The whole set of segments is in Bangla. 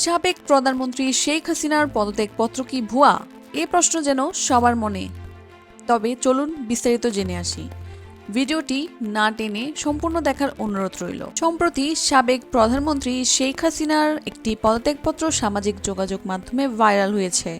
সাবেক প্রধানমন্ত্রী শেখ হাসিনার পদত্যাগপত্র কি ভুয়া? এ প্রশ্ন যেন সবার মনে। তবে চলুন বিস্তারিত জেনে আসি। ভিডিওটি না টেনে সম্পূর্ণ দেখার অনুরোধ রইল। সম্প্রতি সাবেক প্রধানমন্ত্রী শেখ হাসিনার একটি পদত্যাগপত্র সামাজিক যোগাযোগ মাধ্যমে ভাইরাল হয়েছে,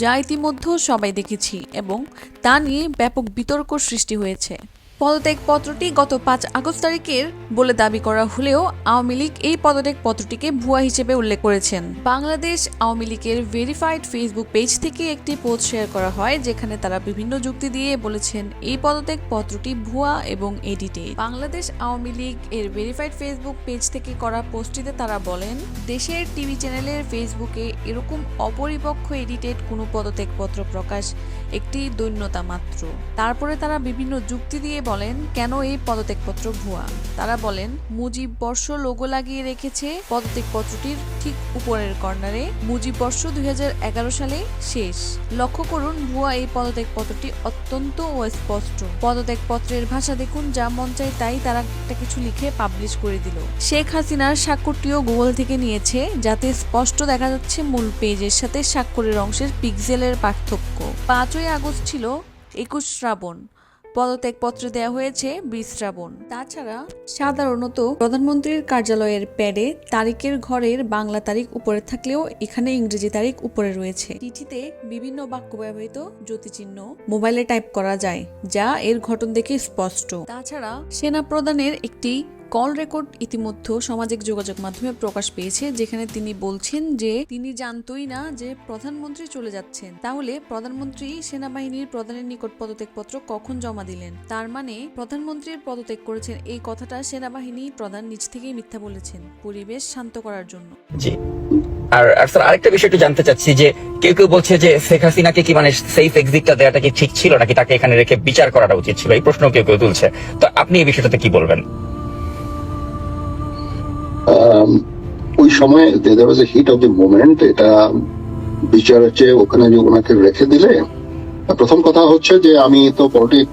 যা ইতিমধ্যে সবাই দেখেছি এবং তা নিয়ে ব্যাপক বিতর্ক সৃষ্টি হয়েছে। পদত্যাগ পত্রটি গত পাঁচ আগস্ট তারিখের বলে দাবি করা হলেও আওয়ামী লীগ এই পদত্যাগ পত্রটিকে ভুয়া হিসেবে উল্লেখ করেছেন। বাংলাদেশ আওয়ামী লীগের ভেরিফাইড ফেসবুক পেজ থেকে একটি পোস্ট শেয়ার করা হয়, যেখানে তারা বিভিন্ন যুক্তি দিয়ে বলেছেন, এই পদত্যাগ পত্রটি ভুয়া এবং এডিটেড। বাংলাদেশ আওয়ামী লীগ এর ভেরিফাইড ফেসবুক পেজ থেকে করা পোস্টটিতে তারা বলেন, দেশের টিভি চ্যানেলের ফেসবুকে এরকম অপরিপক্ষ এডিটেড কোনো পদত্যাগপত্র প্রকাশ একটি দৈন্যতা মাত্র। তারপরে তারা বিভিন্ন যুক্তি দিয়ে বলেন, কেন এই পদত্যাগপত্র ভুয়া? তারা বলেন, মুজিব বর্ষ লোগো লাগিয়ে রেখেছে পদত্যাগপত্রটির ঠিক উপরের কর্নারে। মুজিব বর্ষ দু হাজার এগারো সালে শেষ। লক্ষ্য করুন, ভুয়া এই পদত্যাগপত্রটি অত্যন্ত অস্পষ্ট পদত্যাগপত্রের ভাষা দেখুন, যা মন চায় তাই তারা একটা কিছু লিখে পাবলিশ করে দিল। শেখ হাসিনার স্বাক্ষরটিও গুগল থেকে নিয়েছে, যাতে স্পষ্ট দেখা যাচ্ছে মূল পেজের সাথে স্বাক্ষরের অংশের পিক্সেলের পার্থক্য। পাঁচই আগস্ট ছিল একুশ শ্রাবণ। পদত্যাগপত্র দেওয়া হয়েছে বিশ্রাবণ। তাছাড়া সাধারণত প্রধানমন্ত্রীর কার্যালয়ের প্যাডে তারিখের ঘরের বাংলা তারিখ উপরে থাকলেও এখানে ইংরেজি তারিখ উপরে রয়েছে। চিঠিতে বিভিন্ন বাক্য ব্যবহৃত জ্যোতিচিহ্ন মোবাইলে টাইপ করা যায়, যা এর ঘটন দেখে স্পষ্ট। তাছাড়া সেনা প্রধানের একটি কল রেকর্ড ইতিমধ্যে সামাজিক যোগাযোগ মাধ্যমে প্রকাশ পেয়েছে, যেখানে তিনি বলছেন যে তিনি জানতই না যে প্রধানমন্ত্রী চলে যাচ্ছেন। তাহলে প্রধানমন্ত্রী সেনাবাহিনীর প্রধানের নিকট পদত্যাগপত্র কখন জমা দিলেন? তার মানে প্রধানমন্ত্রীর পদত্যাগ করেছেন এই কথাটা সেনাবাহিনী প্রধান নিজ থেকেই মিথ্যা বলেছেন পরিবেশ শান্ত করার জন্য। জি। আর আর স্যার, আরেকটা বিষয় একটু জানতে চাচ্ছি যে কেউ কেউ বলছে যে শেখ হাসিনাকে কি মানে সেফ এক্সিটটা দেওয়াটা কি ঠিক ছিল নাকি তাকে এখানে রেখে বিচার করাটা উচিত ছিল? এই প্রশ্ন কেউ কেউ তুলছে। তো আপনি এই বিষয়টাতে কি বলবেন? ওই সময় there was a heat of the moment এটা বিচার হচ্ছে ওখানে যে ওনাকে রেখে দিলে। প্রথম কথা হচ্ছে যে আমি তো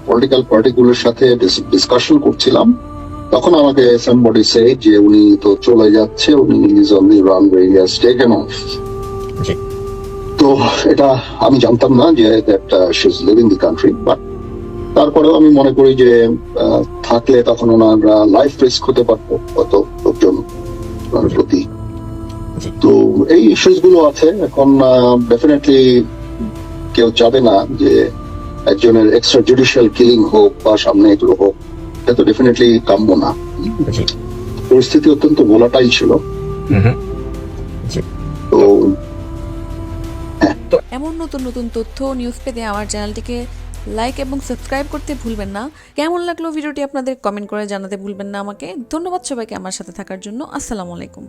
পলিটিক্যাল পার্টিগুলোর সাথে ডিসকাশন করছিলাম। তখন আমাকে সামবডি সে যে উনি তো চলে যাচ্ছে উনি is on the runway he has taken off তো এটা আমি জানতাম না যে that she is leaving the country but তারপরেও আমি মনে করি যে আহ, থাকলে তখন ওনার লাইফ রিস্ক হতে পারতো। কত ওনার প্রতি। তো এই ইস্যুসগুলো আছে এখন ডেফিনেটলি কেউ চাবে না যে একজনের এক্সট্রা জুডিশিয়াল কিলিং হোক বা সামনে এগুলো হোক এটা তো ডেফিনেটলি কাম্য না। পরিস্থিতি অত্যন্ত ভোলাটাইল ছিল। হুম। তো এমন নতুন নতুন তথ্য নিউজ পেতে আমার চ্যানেলটিকে লাইক এবং সাবস্ক্রাইব করতে ভুলবেন না। কেমন লাগল ভিডিওটি আপনাদের কমেন্ট করে জানাতে ভুলবেন না আমাকে। ধন্যবাদ সবাইকে আমার সাথে থাকার জন্য। আসসালামু আলাইকুম।